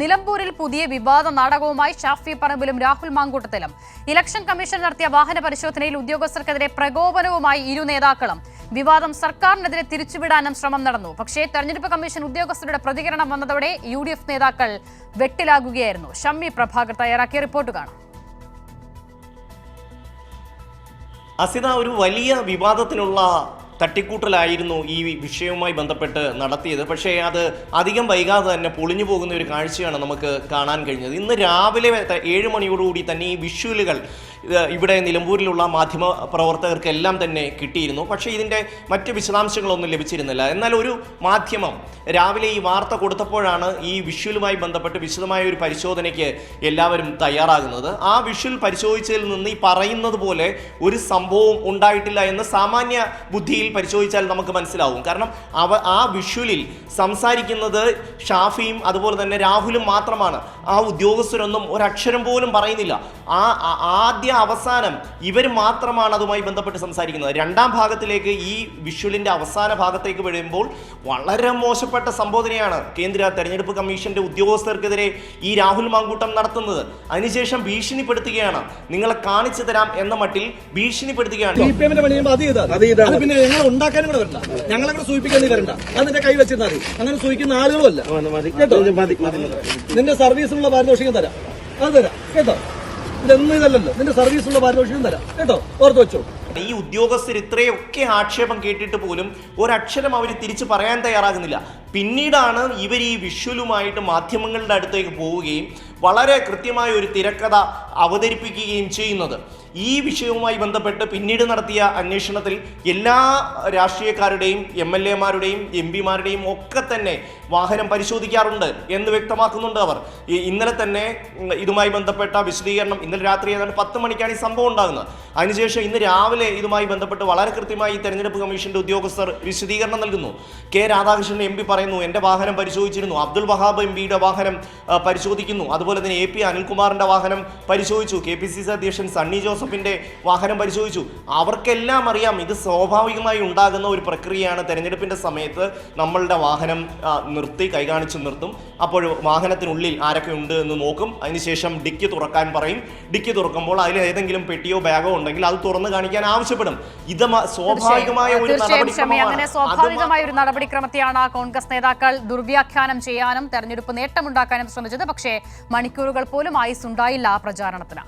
നിലമ്പൂരിൽ പുതിയ വിവാദ നാടകവുമായി ഷാഫി പറമ്പിലും രാഹുൽ മാങ്കൂട്ടത്തിലും. ഇലക്ഷൻ കമ്മീഷൻ നടത്തിയ വാഹന പരിശോധനയിൽ ഉദ്യോഗസ്ഥർക്കെതിരെ പ്രകോപനവുമായി ഇരു നേതാക്കളും. വിവാദം സർക്കാരിനെതിരെ തിരിച്ചുവിടാനും ശ്രമം നടന്നു. പക്ഷേ തെരഞ്ഞെടുപ്പ് കമ്മീഷൻ ഉദ്യോഗസ്ഥരുടെ പ്രതികരണം വന്നതോടെ യു നേതാക്കൾ വെട്ടിലാകുകയായിരുന്നു. ഷമ്മി പ്രഭാകർ തയ്യാറാക്കിയ റിപ്പോർട്ട് കാണാം. അസിത ഒരു വലിയ വിവാദത്തിനുള്ള തട്ടിക്കൂട്ടലായിരുന്നു ഈ വിഷയവുമായി ബന്ധപ്പെട്ട് നടത്തിയത്. പക്ഷേ അത് അധികം വൈകാതെ തന്നെ പൊളിഞ്ഞു പോകുന്ന ഒരു കാഴ്ചയാണ് നമുക്ക് കാണാൻ കഴിഞ്ഞത്. ഇന്ന് രാവിലെ ഏഴ് മണിയോടുകൂടി തന്നെ ഈ വിഷ്വലുകൾ ഇവിടെ നിലമ്പൂരിലുള്ള മാധ്യമ പ്രവർത്തകർക്കെല്ലാം തന്നെ കിട്ടിയിരുന്നു. പക്ഷേ ഇതിന്റെ മറ്റ് വിശദാംശങ്ങളൊന്നും ലഭിച്ചിരുന്നില്ല. എന്നാൽ ഒരു മാധ്യമം രാവിലെ ഈ വാർത്ത കൊടുത്തപ്പോഴാണ് ഈ വിഷ്വലുമായി ബന്ധപ്പെട്ട് വിശദമായ ഒരു പരിശോധനയ്ക്ക് എല്ലാവരും തയ്യാറാകുന്നത്. ആ വിഷ്വൽ പരിശോധിച്ചതിൽ നിന്ന് ഈ പറയുന്നത് പോലെ ഒരു സംഭവം ഉണ്ടായിട്ടില്ല എന്ന് സാമാന്യ ബുദ്ധിയിൽ പരിശോധിച്ചാൽ നമുക്ക് മനസ്സിലാവും. കാരണം അവ ആ വിഷ്വലിൽ സംസാരിക്കുന്നത് ഷാഫിയും അതുപോലെ തന്നെ രാഹുലും മാത്രമാണ്. ആ ഉദ്യോഗസ്ഥരൊന്നും ഒരക്ഷരം പോലും പറയുന്നില്ല. ആ ആദ്യ അവസാനം ഇവർ മാത്രമാണ് അതുമായി ബന്ധപ്പെട്ട് സംസാരിക്കുന്നത്. രണ്ടാം ഭാഗത്തിലേക്ക് ഈ വിഷ്വലിന്റെ അവസാന ഭാഗത്തേക്ക് വരുമ്പോൾ വളരെ മോശപ്പെട്ട സംബോധനയാണ് കേന്ദ്ര തെരഞ്ഞെടുപ്പ് കമ്മീഷന്റെ ഉദ്യോഗസ്ഥർക്കെതിരെ ഈ രാഹുൽ മാങ്കൂട്ടം നടത്തുന്നത്. അതിനുശേഷം ഭീഷണിപ്പെടുത്തുകയാണ്. നിങ്ങളെ കാണിച്ചു തരാം എന്ന മട്ടിൽ ഭീഷണിപ്പെടുത്തുകയാണ്. പിന്നെ ഞങ്ങൾ ഉണ്ടാക്കാനും കൂടെ വരണ്ട. ഞങ്ങളെ കൂടെ സൂചിപ്പിക്കാൻ വരണ്ട. അത് നിന്റെ കൈ വെച്ചിരുന്നാൽ മതി. അങ്ങനെ സൂചിക്കുന്ന അല്ല നിന്റെ സർവീസിനുള്ള പാരിതോഷികം തരാം. അത് തരാം. കേട്ടോ? ഇതൊന്നും ഇതല്ലല്ലോ. നിന്റെ സർവീസുള്ള പാരിതോഷികം തരാം. കേട്ടോ? ഓർത്ത് വെച്ചോ. ഈ ഉദ്യോഗസ്ഥർ ഇത്രയൊക്കെ ആക്ഷേപം കേട്ടിട്ട് പോലും ഒരക്ഷരം അവർ തിരിച്ചു പറയാൻ തയ്യാറാകുന്നില്ല. പിന്നീടാണ് ഇവർ ഈ വിഷ്വലുമായിട്ട് മാധ്യമങ്ങളുടെ അടുത്തേക്ക് പോവുകയും വളരെ കൃത്യമായ ഒരു തിരക്കഥ അവതരിപ്പിക്കുകയും ചെയ്യുന്നത്. ഈ വിഷയവുമായി ബന്ധപ്പെട്ട് പിന്നീട് നടത്തിയ അന്വേഷണത്തിൽ എല്ലാ രാഷ്ട്രീയക്കാരുടെയും എം എൽ എമാരുടെയും എം പിമാരുടെയും ഒക്കെ തന്നെ വാഹനം പരിശോധിക്കാറുണ്ട് എന്ന് വ്യക്തമാക്കുന്നുണ്ട് അവർ. ഇന്നലെ തന്നെ ഇതുമായി ബന്ധപ്പെട്ട വിശദീകരണം ഇന്നലെ രാത്രി ഏതാണ്ട് പത്ത് മണിക്കാണ് ഈ സംഭവം ഉണ്ടാകുന്നത്. അതിനുശേഷം ഇന്ന് രാവിലെ ഇതുമായി ബന്ധപ്പെട്ട് വളരെ കൃത്യമായി തെരഞ്ഞെടുപ്പ് കമ്മീഷന്റെ ഉദ്യോഗസ്ഥർ വിശദീകരണം നൽകുന്നു. കെ രാധാകൃഷ്ണൻ എം പി പറയുന്നു എന്റെ വാഹനം പരിശോധിച്ചിരുന്നു. അബ്ദുൾ വഹാബ് എം പിയുടെ വാഹനം പരിശോധിക്കുന്നു. അതുപോലെ തന്നെ എ പി അനിൽകുമാറിന്റെ വാഹനം പരിശോധിച്ചു. കെ പി സി സി അധ്യക്ഷൻ സണ്ണി ജോസഫിന്റെ വാഹനം പരിശോധിച്ചു. അവർക്കെല്ലാം അറിയാം ഇത് സ്വാഭാവികമായി ഉണ്ടാകുന്ന ഒരു പ്രക്രിയയാണ്. തെരഞ്ഞെടുപ്പിന്റെ സമയത്ത് നമ്മളുടെ വാഹനം നിർത്തി കൈകാണിച്ച് നിർത്തും. അപ്പോൾ വാഹനത്തിനുള്ളിൽ ആരൊക്കെ ഉണ്ട് എന്ന് നോക്കും. അതിനുശേഷം ഡിക്കി തുറക്കാൻ പറയും. ഡിക്കി തുറക്കുമ്പോൾ അതിൽ ഏതെങ്കിലും പെട്ടിയോ ബാഗോ ഉണ്ടെങ്കിൽ അത് തുറന്ന് കാണിക്കാൻ ആവശ്യപ്പെടും. ഇത് സ്വാഭാവികമായ ഒരു നടപടിക്രമമാണ്. സ്വാഭാവികമായ ഒരു നടപടിക്രമത്തെയാണ് കോൺഗ്രസ് നേതാക്കൾ ദുർവ്യാഖ്യാനം ചെയ്യാനും തെരഞ്ഞെടുപ്പ് നേട്ടമുണ്ടാക്കാനും ശ്രമിച്ചത് പക്ഷേ മണിക്കൂറുകൾ പോലും ആയുസ് ഉണ്ടായില്ല പ്രചാരണത്തിന്.